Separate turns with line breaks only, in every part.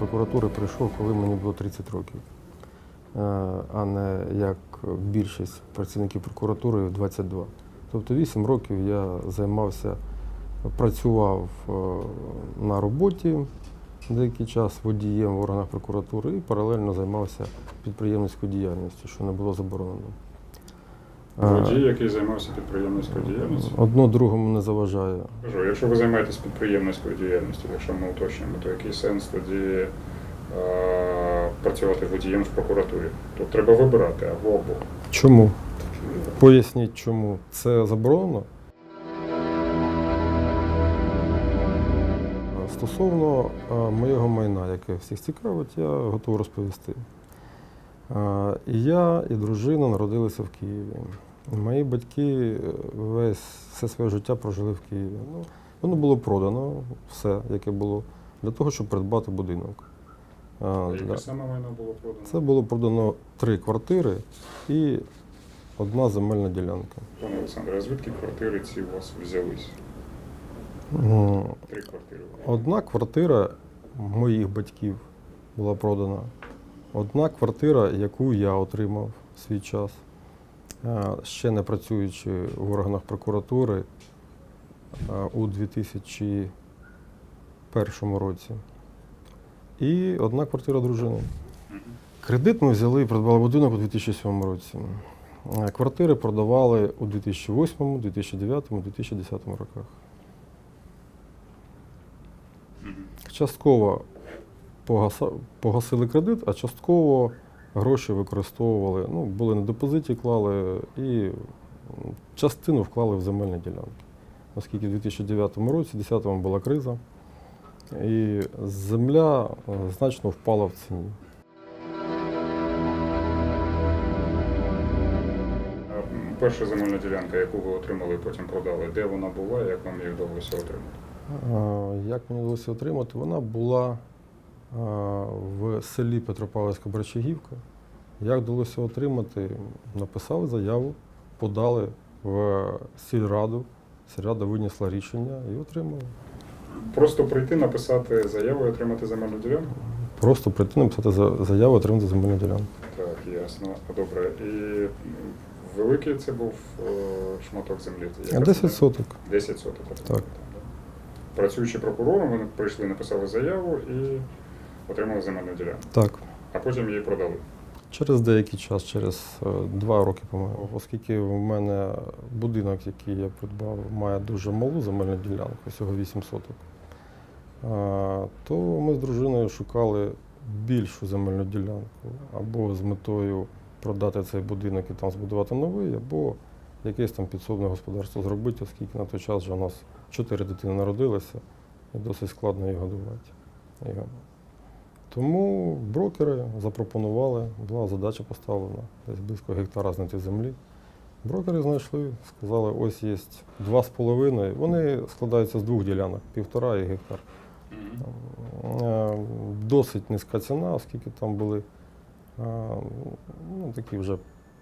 прокуратури прийшов, коли мені було 30 років, Е, а не як більшість працівників прокуратури в 22. Тобто 8 років я займався, працював е, на роботі деякий час водієм в органах прокуратури і паралельно займався підприємницькою діяльністю, що не було заборонено. Е,
Водій, який займався підприємницькою діяльністю.
Одно другому не заважає.
Кажу, якщо ви займаєтесь підприємницькою діяльністю, якщо ми уточнюємо, то який сенс тоді е, працювати водієм в прокуратурі? Тут треба вибирати або або.
Чому? Поясніть, чому це заборонено. Стосовно е, моєго майна, яке всіх цікавить, я готовий розповісти. І я, і дружина народилися в Києві. Мої батьки е, весь все своє життя прожили в Києві. Ну, воно було продано, все, яке було, для того, щоб придбати будинок. Е,
Яке саме майно було продано?
Це було продано три квартири і одна земельна ділянка.
Пане Олександре, а звідки квартири ці у вас взялись?
М,
Три квартири.
Одна квартира моїх батьків була продана. Одна квартира, яку я отримав в свій час, е, ще не працюючи в органах прокуратури е, у 2001 році. І одна квартира дружини. Кредит ми взяли і придбали будинок у 2007 році. Е, Квартири продавали у 2008, 2009, 2010 роках. Частково погасили кредит, а частково гроші використовували. Ну, були на депозиті, клали і частину вклали в земельні ділянки. Оскільки в 2009 році, 2010 була криза, і земля е, значно впала в ціні.
Перша земельна ділянка, яку ви отримали і потім продали, де вона була, як вам її вдалося отримати?
Як мені вдалося отримати? Вона була в селі Петропавлівська Брачагівка. Як вдалося отримати? Написали заяву, подали в сільраду. Сільрада винесла рішення і отримали.
Просто прийти, написати заяву і отримати земельну ділянку?
Просто прийти написати за- заяву, отримати земельну ділянку.
Так, ясно. Добре. І великий це був е, шматок землі? Яка
10 соток.
10 соток.
Так.
Працюючи прокурором, вони прийшли, написали заяву і отримали земельну ділянку.
Так.
А потім її продали.
Через деякий час, через е, два роки, по-моєму, оскільки в мене будинок, який я придбав, має дуже малу земельну ділянку, всього 8 соток, е, то ми з дружиною шукали більшу земельну ділянку або з метою продати цей будинок і там збудувати новий, або якесь там підсобне господарство зробити, оскільки на той час вже у нас чотири дитини народилося, і досить складно їх годувати. Тому брокери запропонували, була задача поставлена, десь близько гектара знайти землі. Брокери знайшли, сказали, ось є два з половиною. Вони складаються з двох ділянок, півтора і гектар. Е, Досить низька ціна, оскільки там були е, ну, такі вже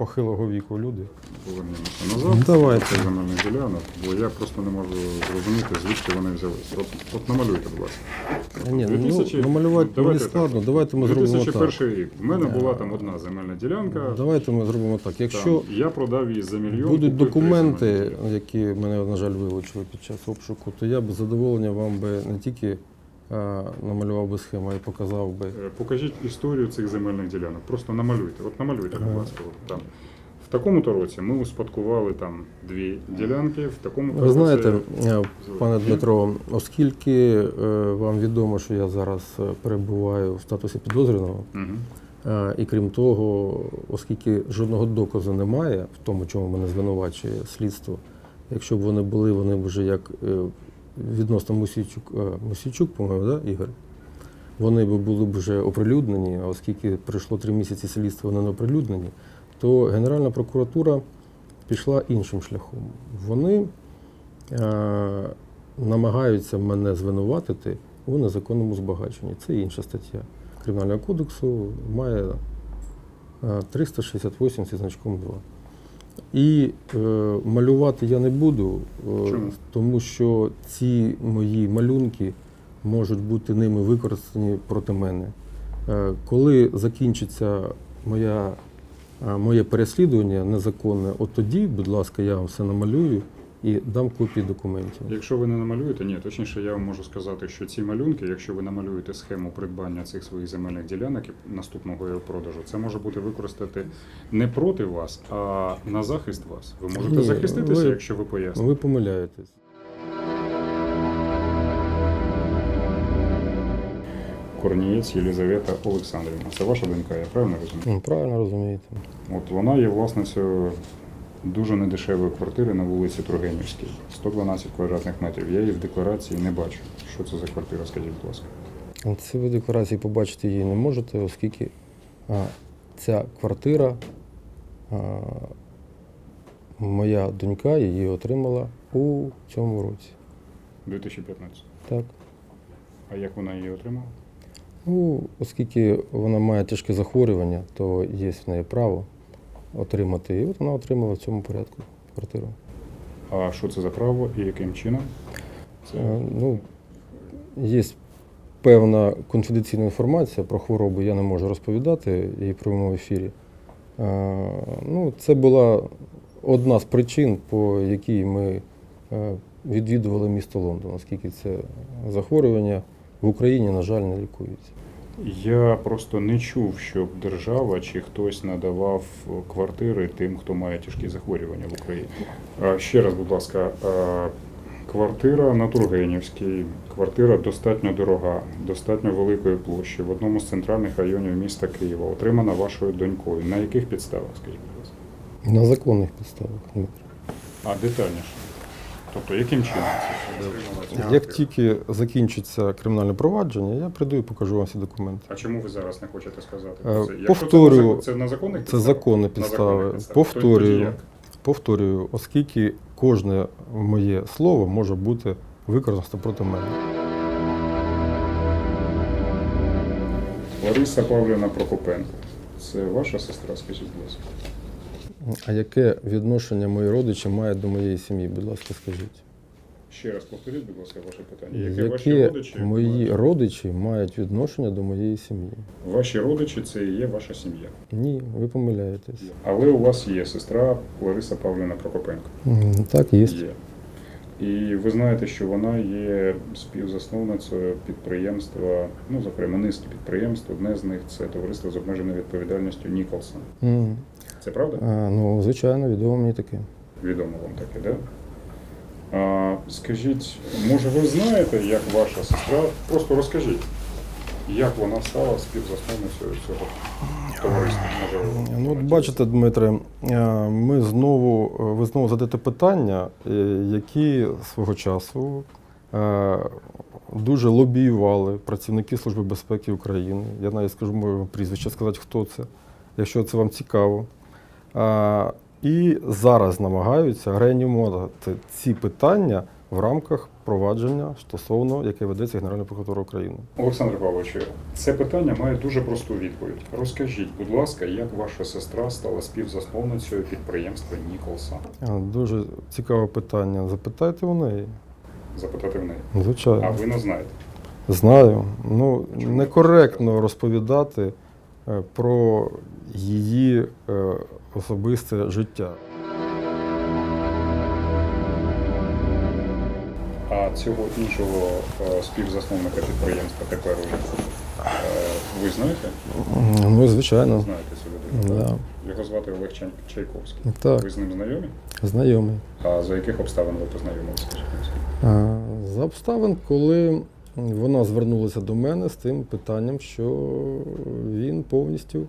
похилого віку люди.
Повернемося назад.
Давайте.
Цих земельних ділянок, бо я просто не можу зрозуміти, звідки вони взялись. От, от намалюйте, будь ласка.
Ні,
2000
ну, намалювати
давайте
не
так.
складно. Давайте ми зробимо так.
2001 рік. В мене була там одна земельна ділянка.
Давайте ми зробимо так.
Там,
Якщо
я продав її за мільйон.
Будуть
купив три
документи,
земельні ділянки.
які мене, на жаль, вилучили під час обшуку, то я б з задоволенням вам би не тільки намалював би схему, й показав би.
Е, Покажіть історію цих земельних ділянок. Просто намалюйте. От намалюйте, будь ласка. Там. В такому-то році ми успадкували там дві ділянки, в такому-то
Ви знаєте,
році...
е, пане Дмитро, оскільки е, вам відомо, що я зараз е, перебуваю в статусі підозрюваного, е, і крім того, оскільки жодного доказу немає в тому, чому мене звинувачує слідство, якщо б вони були, вони б вже як е, відносно Мусійчук, е, Мусійчук, по-моєму, да, Ігор? Вони б були б вже оприлюднені, а оскільки пройшло три місяці слідства, вони не оприлюднені, то Генеральна прокуратура пішла іншим шляхом. Вони е, намагаються мене звинуватити у незаконному збагаченні. Це інша стаття Кримінального кодексу, має е, 368 зі значком 2. І е, малювати я не буду, е,
Чому?
тому що ці мої малюнки можуть бути ними використані проти мене. Е, Коли закінчиться моя, е, моє переслідування незаконне, от тоді, будь ласка, я вам все намалюю і дам копії документів.
Якщо ви не намалюєте, ні, точніше, я вам можу сказати, що ці малюнки, якщо ви намалюєте схему придбання цих своїх земельних ділянок і наступного його продажу, це може бути використати не проти вас, а на захист вас. Ви можете
Ні,
захиститися,
ви-
якщо ви поясните.
Ви помиляєтесь.
Корнієць Єлізавета Олександрівна. Це ваша донька, я правильно розумію?
Ну, Правильно розумієте.
От вона є власницею дуже недешевої квартири на вулиці Тургенівській, 112 квадратних метрів. Я її в декларації не бачу. Що це за квартира, скажіть, будь ласка.
Це ви в декларації побачити її не можете, оскільки а, ця квартира, а, моя донька її отримала у цьому році.
2015.
Так.
А як вона її отримала?
Ну, оскільки вона має тяжке захворювання, то є в неї право отримати. І от вона отримала в цьому порядку квартиру.
А що це за право і яким чином? Це
Е, Ну, є певна конфіденційна інформація про хворобу, я не можу розповідати її прямому ефірі. Е, Ну, це була одна з причин, по якій ми е, відвідували місто Лондон, оскільки це захворювання в Україні, на жаль, не лікується.
Я просто не чув, щоб держава чи хтось надавав квартири тим, хто має тяжкі захворювання в Україні. Ще раз, будь ласка, квартира на Тургенівській, квартира достатньо дорога, достатньо великої площі в одному з центральних районів міста Києва, отримана вашою донькою. На яких підставах, скажіть, будь ласка?
На законних підставах.
А детальніше. Тобто, яким чином це
Як тільки закінчиться кримінальне провадження, я прийду і покажу вам всі документи.
А чому ви зараз не хочете сказати?
Е,
це?
Повторюю,
це, на, законних
Це законні
На
підстави. Повторюю. Повторюю, оскільки кожне моє слово може бути використано проти мене.
Лариса Павлівна Прокопенко. Це ваша сестра, скажіть, будь ласка.
А яке відношення мої родичі мають до моєї сім'ї? Будь ласка, скажіть.
Ще раз повторіть, будь ласка, ваше питання.
Які,
ваші родичі?
мої
мають?
родичі мають відношення до моєї сім'ї?
Ваші родичі це і є ваша сім'я.
Ні, ви помиляєтесь.
Але у вас є сестра Лариса Павлівна Прокопенко.
М, Так, є.
Є. І ви знаєте, що вона є співзасновницею підприємства, ну, зокрема, низки підприємств. Одне з них це товариство з обмеженою відповідальністю Ніколсон.
М.
Це правда?
А, ну, звичайно, відомо мені таке.
Відомо вам таке, да? А, скажіть, може ви знаєте, як ваша сестра? Просто розкажіть, як вона стала співзасновницею цього товариства? Може,
Ну, от бачите, Дмитре, е, ми знову, е, ви знову задаєте питання, е, які свого часу дуже лобіювали працівники Служби безпеки України. Я навіть скажу моє прізвище, сказати, хто це, якщо це вам цікаво. І зараз намагаються реанімувати ці питання в рамках провадження стосовно, яке ведеться Генеральна прокуратура України.
Олександр Павлович, це питання має дуже просту відповідь. Розкажіть, будь ласка, як ваша сестра стала співзасновницею підприємства Ніколсон?
Е, Дуже цікаве питання. Запитайте у неї.
Запитати в неї.
Звичайно.
А ви не знаєте.
Знаю. Ну,
Чому?
некоректно розповідати е, про її е, особисте життя.
А цього іншого е, співзасновника підприємства тепер ви, е, ви знаєте?
Ну, звичайно.
Знаєте цю людину?
Да.
Його звати Олег Чай- Чайковський.
Так,
Ви з ним знайомі?
знайомий.
А за яких обставин ви познайомилися?
За обставин, коли вона звернулася до мене з тим питанням, що він повністю,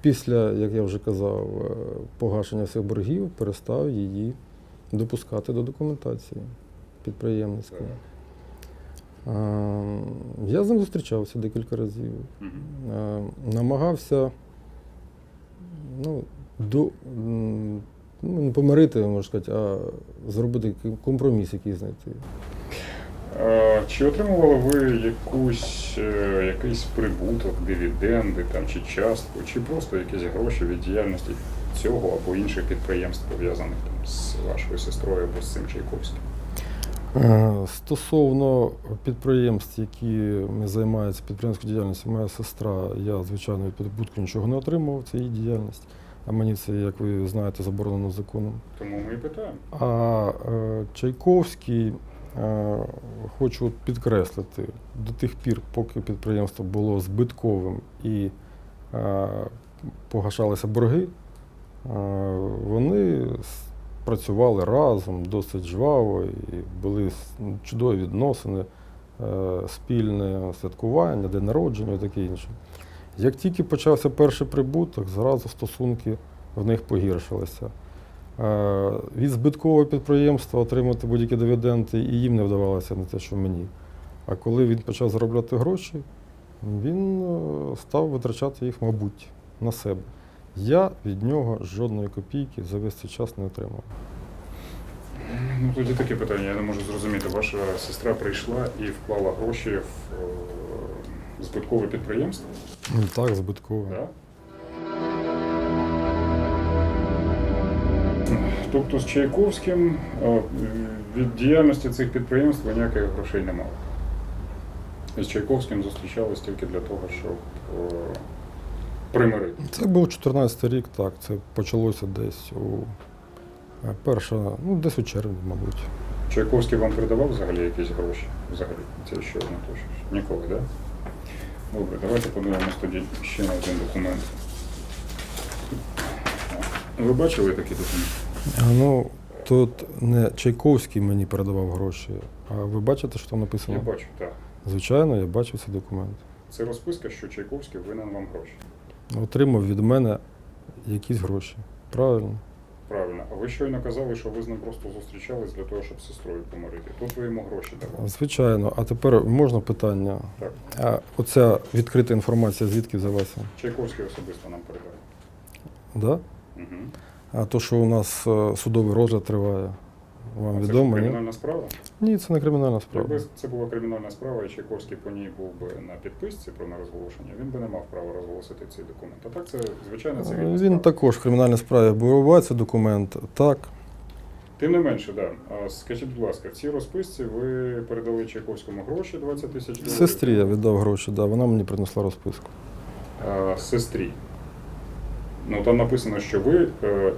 після, як я вже казав, е, погашення всіх боргів, перестав її допускати до документації підприємницької. Я з ним зустрічався декілька разів. Е, намагався ну, до, ну, не помирити, можна сказати, а зробити компроміс якийсь знайти.
Чи отримували ви якусь, е, якийсь прибуток, дивіденди там, чи частку, чи просто якісь гроші від діяльності цього або інших підприємств, пов'язаних там, з вашою сестрою або з цим Чайковським?
Е, Стосовно підприємств, які займаються підприємською діяльністю, моя сестра, я, звичайно, від прибутку нічого не отримував, це її діяльність. А мені це, як ви знаєте, заборонено законом.
Тому ми і питаємо.
А е, Чайковський, хочу підкреслити, до тих пір, поки підприємство було збитковим і е, погашалися борги, е, вони працювали разом досить жваво і були чудові відносини, е, спільне святкування, день народження і таке інше. Як тільки почався перший прибуток, зразу стосунки в них погіршилися. Е, Від збиткового підприємства отримати будь-які дивіденди і їм не вдавалося не те, що мені. А коли він почав заробляти гроші, він е, став витрачати їх, мабуть, на себе. Я від нього жодної копійки за весь цей час не отримав.
Ну тоді таке питання, я не можу зрозуміти. Ваша сестра прийшла і вклала гроші в е, збиткове підприємство?
Так, збитково.
Да? Тобто з Чайковським е, від діяльності цих підприємств ніяких грошей не мали. І з Чайковським зустрічались тільки для того, щоб е, примирити.
Це був 14 рік, так. Це почалося десь у е, перша, ну десь у червні, мабуть.
Чайковський вам передавав взагалі якісь гроші? Взагалі, це що не то що? Ніколи, так? Да? Добре, давайте подивимось тоді ще на один документ. Ви бачили такий документ?
А, ну, тут не Чайковський мені передавав гроші, а ви бачите, що там написано?
Я бачу, так.
Звичайно, я бачив цей документ.
Це розписка, що Чайковський винен вам гроші.
Отримав від мене якісь гроші. Правильно?
Правильно. А ви щойно казали, що ви з ним просто зустрічались для того, щоб з сестрою помирити. Тут ви йому гроші давали.
Звичайно. А тепер можна питання?
Так.
А оця відкрита інформація звідки взялася?
Чайковський особисто нам передав.
Да?
Угу.
А то, що у нас е, судовий розгляд триває, вам
Це
відомо? Ні?
кримінальна справа?
ні, це не кримінальна справа.
Якби це була кримінальна справа, і Чайковський по ній був би на підписці про нерозголошення, він би не мав права розголосити цей документ. А так це звичайно це
Він також в кримінальній справі цей документ. Так.
Тим не менше, да. Скажіть, будь ласка, в цій розписці ви передали Чайковському гроші 20 тисяч доларів.
Сестрі я віддав гроші, да, вона мені принесла розписку.
А, сестрі. Ну там написано, що ви е,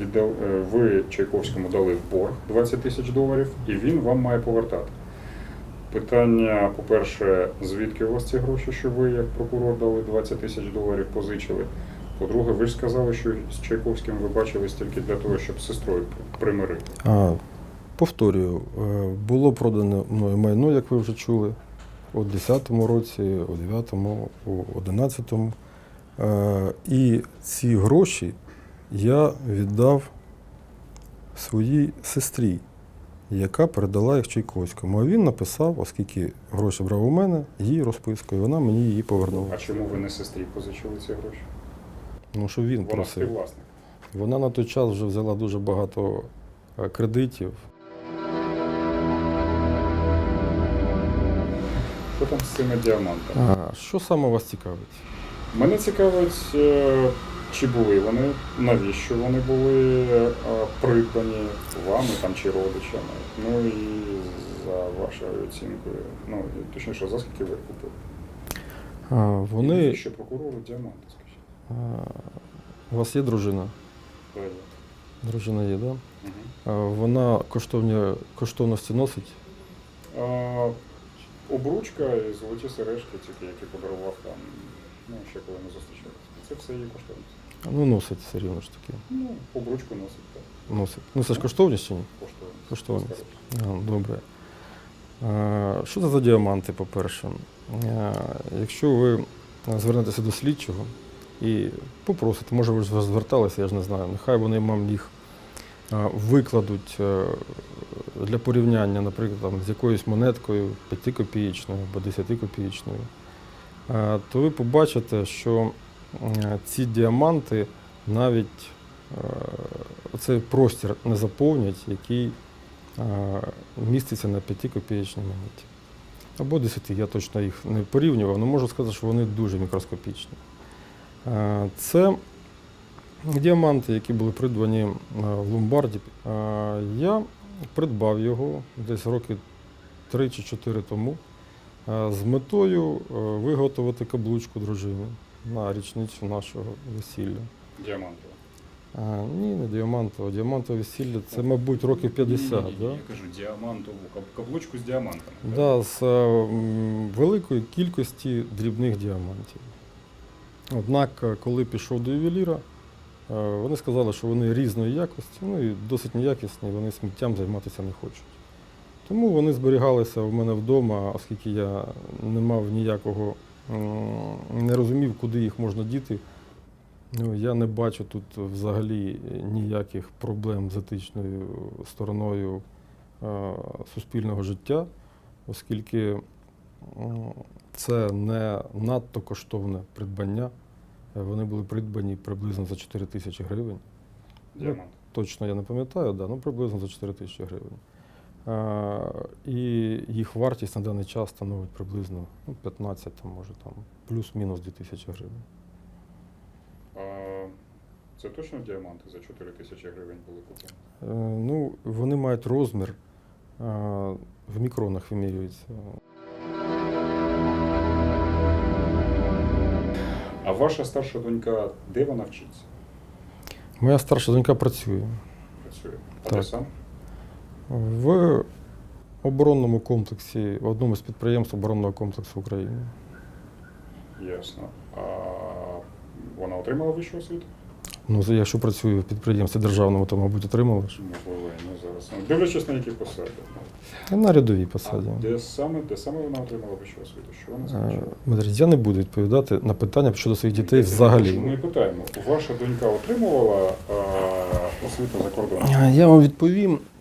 віддал, е, ви Чайковському дали в борг 20 тисяч доларів, і він вам має повертати. Питання, по-перше, звідки у вас ці гроші, що ви, як прокурор, дали 20 тисяч доларів, позичили. По-друге, ви ж сказали, що з Чайковським ви бачились тільки для того, щоб з сестрою примирити.
А, повторюю, е, було продано мною майно, як ви вже чули, у 10-му році, у 9-му, у 11-му. Е, І ці гроші я віддав своїй сестрі, яка передала їх Чайковському. А він написав, оскільки гроші брав у мене, їй розписку, і вона мені її повернула.
А чому ви не сестрі позичили ці гроші?
Ну, що він
Вона
просив.
співвласник.
Вона на той час вже взяла дуже багато е, кредитів.
Що там з цими діамантами?
А, що саме вас цікавить?
Мене цікавить, е, чи були вони, навіщо вони були е, придбані вами там чи родичами. Ну і за вашою оцінкою. Ну, точніше, за скільки ви купили?
А,
І
вони.
навіщо прокурору діаманти, скажіть?
У вас є дружина?
Да, є.
Дружина є, так? Да? А, вона коштовні, коштовності носить.
А, обручка і золоті сережки, тільки, які подарував там, ну, ще коли ми зустрічалися. Це все її коштовність.
Ну, носить все рівно ж таки.
Ну, обручку носить, так,
Носить. Ну, це ж коштовність чи ні?
коштовність.
Коштовність. А, добре. А, що це за діаманти, по-перше? А, якщо ви звернетеся до слідчого і попросите, може ви ж зверталися, я ж не знаю, нехай вони вам їх викладуть е, для порівняння, наприклад, там, з якоюсь монеткою 5-копієчною або 10-копієчною, а, то ви побачите, що е, ці діаманти навіть е, оцей простір не заповнять, який е, міститься на 5-копієчній монеті. Або 10, я точно їх не порівнював, але можу сказати, що вони дуже мікроскопічні. Е, Це діаманти, які були придбані е, в ломбарді. Е, Я придбав його десь роки 3 чи 4 тому е, з метою е, виготовити каблучку дружини на річницю нашого весілля.
Діамантова.
А, ні, не діамантове. Діамантове весілля це, мабуть, років 50.
Ні-ні-ні,
да?
Я кажу діамантову, каблучку з діамантами. так?
Да, з е, великої кількості дрібних діамантів. Однак, е, коли пішов до ювеліра, е, вони сказали, що вони різної якості, ну і досить неякісні, вони сміттям займатися не хочуть. Тому вони зберігалися в мене вдома, оскільки я не мав ніякого, не розумів, куди їх можна діти. Ну, я не бачу тут взагалі ніяких проблем з етичною стороною е, суспільного життя, оскільки це не надто коштовне придбання. Е, Вони були придбані приблизно за 4 тисячі гривень.
Діамант.
Точно я не пам'ятаю, да, ну приблизно за 4 тисячі гривень. І їх вартість на даний час становить приблизно ну, 15, там, може там, плюс-мінус 2 тисячі гривень.
Це точно діаманти за 4 тисячі гривень були куплені?
Е, ну, вони мають розмір, в мікронах вимірюється.
А ваша старша донька, де вона вчиться?
Моя старша донька працює
Працює? А
Так.
де сам?
В оборонному комплексі, в одному з підприємств оборонного комплексу України.
Ясно. А вона отримала вищу освіту?
Ну, якщо працює в підприємстві державному, то, мабуть, отримала ж.
Можливо, я не зараз. Ну, Дивлячись на які посади.
На рядовій
А
посаді.
де саме, де саме вона отримала вищу освіту? Що вона
Е,
закінчила?
Дмитрий, я не буду відповідати на питання щодо своїх дітей взагалі.
Ми питаємо, ваша донька отримувала а, освіту за кордоном?
Е, Я вам відповім, е,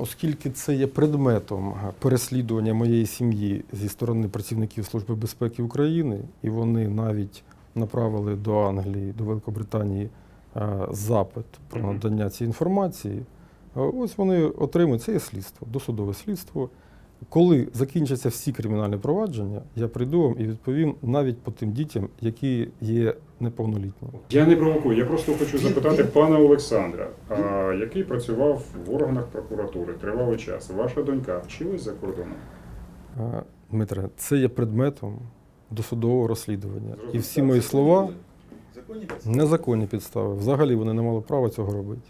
оскільки це є предметом переслідування моєї сім'ї зі сторони працівників Служби безпеки України, і вони навіть направили до Англії, до Великобританії запит про надання цієї інформації. Ось вони отримують це є слідство, досудове слідство. Коли закінчаться всі кримінальні провадження, я прийду вам і відповім навіть по тим дітям, які є неповнолітніми.
Я не провокую, я просто хочу запитати пана Олександра, а, який працював в органах прокуратури тривалий час. Ваша донька вчилась за кордоном?
Е, Дмитре, це є предметом досудового розслідування. І всі мої слова незаконні підстави. Взагалі вони не мали права цього робити.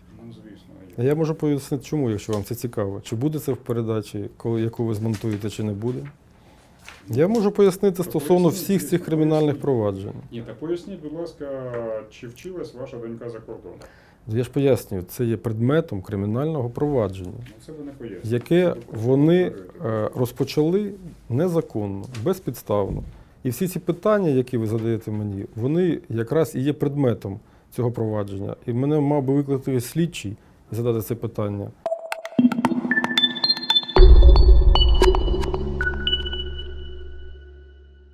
Ну.
А Я можу пояснити, чому, якщо вам це цікаво. Чи буде це в передачі, коли, яку ви змонтуєте, чи не буде. Я можу пояснити стосовно всіх цих кримінальних проваджень.
Ні, та поясніть, будь ласка, чи вчилась ваша донька за кордоном?
Я ж пояснюю, це є предметом кримінального провадження,
Ну це ви не пояснюєте.
яке
Це
вони е, розпочали незаконно, безпідставно. І всі ці питання, які ви задаєте мені, вони якраз і є предметом цього провадження. І мене мав би викликати слідчий задати це питання.